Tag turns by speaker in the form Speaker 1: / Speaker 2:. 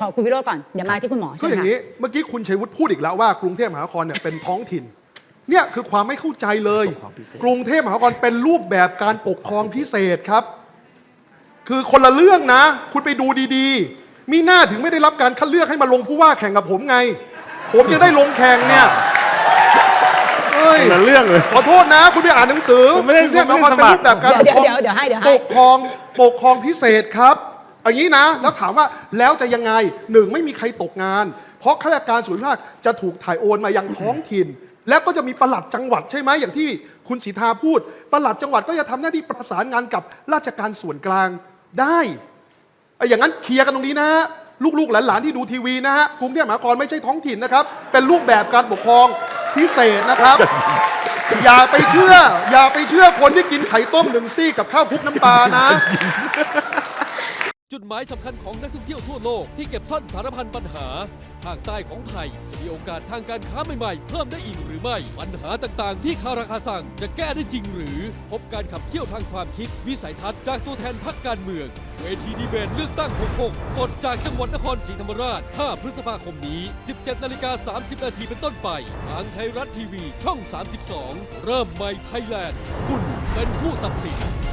Speaker 1: ขอคุณวิโรจน์ก่อนเดี๋ยวมาที่คุณหมอ
Speaker 2: ก็
Speaker 1: ใช่
Speaker 2: อ
Speaker 1: ไหม
Speaker 2: ย่าง
Speaker 1: คะ
Speaker 2: นี้เมื่อกี้คุณชัยวุฒิพูดอีกแล้วว่ากรุงเทพมหานครเนี่ยเป็นท้องถิ่น เนี่ยคือความไม่เข้าใจเลย กรุงเทพมหานครเป็นรูปแบบการปกครองพิเศษครับ คือคนละเรื่องนะ คุณไปดูดีๆ มีหน้าถึงไม่ได้รับการคัดเลือกให้มาลงผู้ว่าแข่งกับผมไง ผมจะได้ลงแข่งเนี่ยเอ้ย
Speaker 3: คนละเรื่องเลย
Speaker 2: ขอโทษนะคุณไปอ่านหนังสือ
Speaker 3: ผมไม่ได้
Speaker 2: กรุงเทพมหานคร
Speaker 3: ผมไม่
Speaker 2: เป็น
Speaker 3: ได้สมัคร
Speaker 2: รูปแบบการ
Speaker 1: เดี๋ยว
Speaker 2: ปกครอง
Speaker 1: เดี๋ยวเดี๋ยวให้เดี๋ยวให้
Speaker 2: ปกครองปกครองพิเศษครับ อย่างนี้นะ แล้วถามว่าแล้วจะยังไงหนึ่งไม่มีใครตกงาน เพราะข้าราชการส่วนภาคจะถูกถ่ายโอนมายังท้องถิ่น แล้วก็จะมีประหลัดจังหวัดใช่ไหมอย่างที่คุณสีทาพูดประหลัดจังหวัดก็จะทำหน้าที่ประสานงานกับราชการส่วนกลางได้ไอ้อย่างนั้นเคลียร์กันตรงนี้นะฮะลูกๆหลานๆที่ดูทีวีนะฮะกรุงเทพมหานครไม่ใช่ท้องถิ่นนะครับ เป็นรูปแบบการปกครองพิเศษนะครับ อย่าไปเชื่อ อย่าไปเชื่อคนที่กินไข่ต้มหนึ่งซี่กับข้าวคลุกน้ำปลานะ
Speaker 4: จุดหมายสำคัญของนักท่องเที่ยวทั่วโลกที่เก็บซ่อนสารพันปัญหา ทางใต้ของไทยจะมีโอกาสทางการค้าใหม่ๆ เพิ่มได้อีกหรือไม่ ปัญหาต่างๆ ที่คาราคาสั่งจะแก้ได้จริงหรือ พบการขับเคี่ยวทางความคิด วิสัยทัศน์จากตัวแทนพรรคการเมือง เวทีดีเบตเลือกตั้ง 66 สดจากจังหวัดนครศรีธรรมราช 5 พฤษภาคมนี้ 17 นาฬิกา 30 นาทีเป็นต้นไป ทางไทยรัฐทีวีช่อง 32 เริ่มใหม่ไทยแลนด์ คุณเป็นผู้ตัดสิน